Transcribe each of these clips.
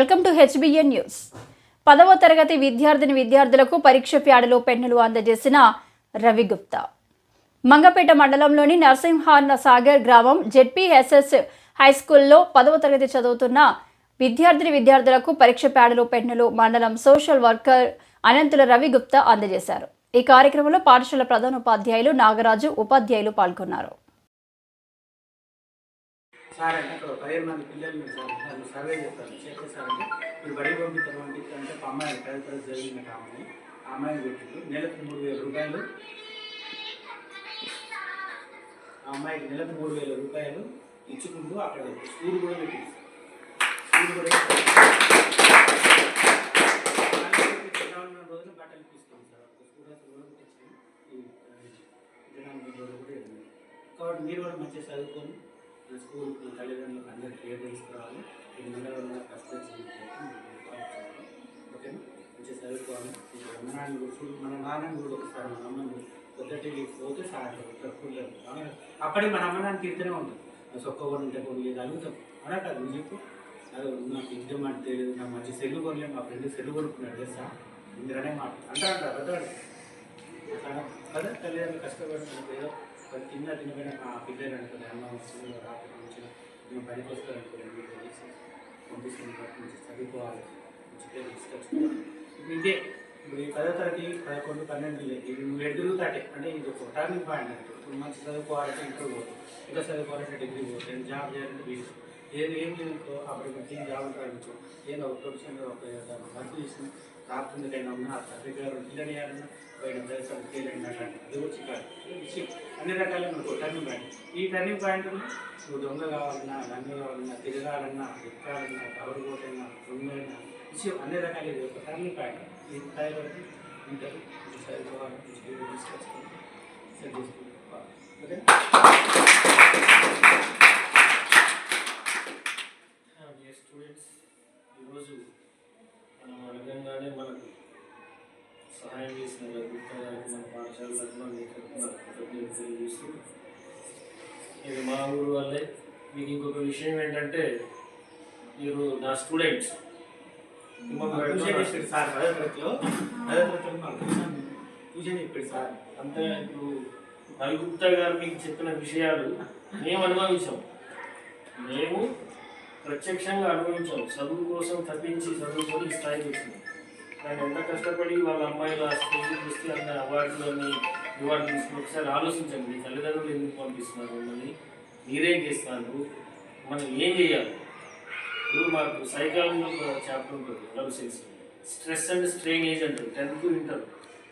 Welcome to HBN news. పదవ తరగతి విద్యార్థిని విద్యార్థులకు పరీక్ష ప్యాడలో పెన్నులు అందజేసిన రవిగుప్తా. మంగపేట మండలంలోని నరసింహాన్ సాగర్ గ్రామం జెడ్పీఎస్ఎస్ హై స్కూల్లో పదవ తరగతి చదువుతున్న విద్యార్థిని విద్యార్థులకు పరీక్ష ప్యాడలు పెన్నులు మండలం సోషల్ వర్కర్ అనంతుల రవిగుప్త అందజేశారు. ఈ కార్యక్రమంలో పాఠశాల ప్రధానోపాధ్యాయులు నాగరాజు ఉపాధ్యాయులు పాల్గొన్నారు. సార్ అంటే ఇక్కడ పదిహేను మంది పిల్లలు మీరు సార్. సర్వే చేస్తారు. చేస్తే సార్ అంటే మీరు బడి పంపించమండి అంటే ఒక అమ్మాయి పది పది జరిగిన అమ్మాయి. ఆ అమ్మాయిని పెట్టిండు. నెలకు మూడు వేల రూపాయలు. ఆ అమ్మాయికి నెలకు మూడు వేల రూపాయలు ఇచ్చుకుంటూ అక్కడ స్కూల్ కూడా పెట్టింది స్కూల్ కూడా జనాభా బట్టలు ఇప్పిస్తాం సార్. ఒక స్కూల్ కూడా కాబట్టి మీరు కూడా మంచిగా చదువుకొని స్కూల్ మన తల్లిదండ్రులకు అందరి పేరు తీసుకురావాలి ఇది నెలలో ఉన్న కష్టం ఓకేనా? మంచిగా చదువుకోవాలి. అమ్మాయిని అమ్మ నాన్న కూడా మన నాన్నని కూడా ఒకసారి మన అమ్మని పొద్దుటికి పోతే సాయంత్రం స్కూల్లో అప్పటికి మన అమ్మ నాన్న తిరుగుతూనే ఉంటుంది సొక్క కూడా ఉంటే కొన్ని లేదు అడుగుతాం అలా కాదు నువ్వు చెప్పు. అది నాకు ఎగ్జామ్ మాట తెలియదు. నాకు మంచి సెల్లు కొనలేదు. మా ఫ్రెండ్ సెల్లు కొనుక్కున్నాడు తెలుసా? ఇందులోనే మాట. అంటారు అబద్ధాడు కదా. తల్లిదండ్రులు కష్టపడుతున్నారు ఏదో వాళ్ళు తిన్నా తినకపోయినా మా పిల్లలు అనుకుని అమ్మ వస్తుంది రాత్రి నుంచి మేము పనికి వస్తారు అనుకోలేదు మీకు తెలిసి పంపిస్తుంది నుంచి చదువుకోవాలి మంచిగా తీసుకొచ్చుకోవాలి. ఇప్పుడు ఇదే ఇప్పుడు ఈ పదో తరగతి పదకొండు పన్నెండు లేదు ఇవి నువ్వు ఎటు తిరుగుతాటే అంటే ఇది ఒక టర్నింగ్ పాయింట్ అంటే ఇప్పుడు మంచి చదువుకోవాలంటే ఇంటర్ పోతుంది ఇంకా చదువుకోవాలంటే డిగ్రీ పోతుంది జాబ్ చేయాలంటే వీలు ఏది ఏం లేదుకో అప్పుడు మంచి జాబ్ రాయించు ఏదో ఒక ప్రొఫెషన్ ఒక వర్క్ చేసిన రాత్రిందకైనా ఉన్నా ఆ సర్టిఫికేట్ పిల్లని చేయాలన్నా బయట ప్రదేశాలు తేలండి అంటే అది వచ్చి కాదు విషయం అన్ని రకాల మనకు టర్నింగ్ పాయింట్ ఈ టర్నింగ్ పాయింట్ నువ్వు దొంగ కావాలన్నా లంగ కావాలన్నా తిరగాలన్నా ఎక్కాలన్నా కవర్ కోటైనా దొంగైనా విషయం అన్ని రకాల ఇది ఒక టర్నింగ్ పాయింట్ ఈ స్థాయి వరకు ఉంటారు చదువుకోవాలి తీసుకొచ్చుకోవాలి సెట్ ఓకే? స్టూడెంట్స్ ఈరోజు మనం అడగంగానే మనకు సహాయం చేసిన గుప్తా గారికి మన పాఠశాల తరఫున మీకు తరఫున కృతజ్ఞతలు తెలియజేస్తూ ఇది మా ఊరు వల్లే మీకు ఇంకొక విషయం ఏంటంటే మీరు నా స్టూడెంట్స్ సార్ సార్. అంతే ఇప్పుడు రవి గుప్తా గారు మీకు చెప్పిన విషయాలు మేము అనుభవించాం. మేము ప్రత్యక్షంగా అనుభవించాం. చదువు కోసం తప్పించి చదువుకొని ఈ స్థాయికి వచ్చింది ఆయన ఎంత కష్టపడి వాళ్ళ అమ్మాయిల స్కూల్ చూస్తే అన్న అవార్డులని అన్ని రివార్డు తీసుకుని ఒకసారి ఆలోచించండి. మీ తల్లిదండ్రులు ఎందుకు పంపిస్తున్నారు మిమ్మల్ని? మీరేం చేస్తున్నారు మనం ఏం చేయాలి? ఇప్పుడు మాకు సైకాలజీ చాప్టర్ ఉంటుంది love sense. Stress and strain age అంటారు టెన్త్ ఇంటర్.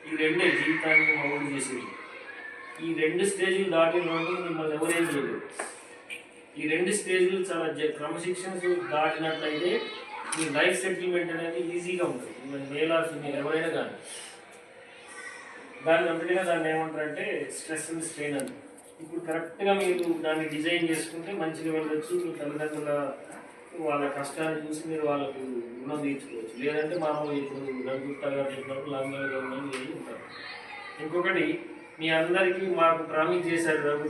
ఈ రెండే జీవితాన్ని మౌలు చేసేది ఈ రెండు స్టేజ్లు దాటిన వాళ్ళు మిమ్మల్ని ఎవరేం చేయలేదు ఈ రెండు స్టేజ్లు చాలా క్రమశిక్షణ దాటినట్లయితే మీ లైఫ్ సెటిల్మెంట్ అనేది ఈజీగా ఉంటుంది. ఈవెన్ మేల్ ఆర్ ఫిమేల్ ఎవరైనా కానీ. దాన్ని అంతటిగా దాన్ని ఏమంటారంటే స్ట్రెస్ అండ్ స్ట్రెయిన్ అని. ఇప్పుడు కరెక్ట్గా మీరు దాన్ని డిజైన్ చేసుకుంటే మంచిగా వెళ్ళొచ్చు. మీ తల్లిదండ్రుల వాళ్ళ కష్టాన్ని చూసి మీరు వాళ్ళకు రుణం తీర్చుకోవచ్చు. లేదంటే మామూలు ఇప్పుడు రఘుగుప్తా గారు చెప్పినప్పుడు లంగాలు గవర్నమెంట్ ఉంటారు ఇంకొకటి మీ అందరికీ మాకు ప్రామిస్ చేశారు రఘు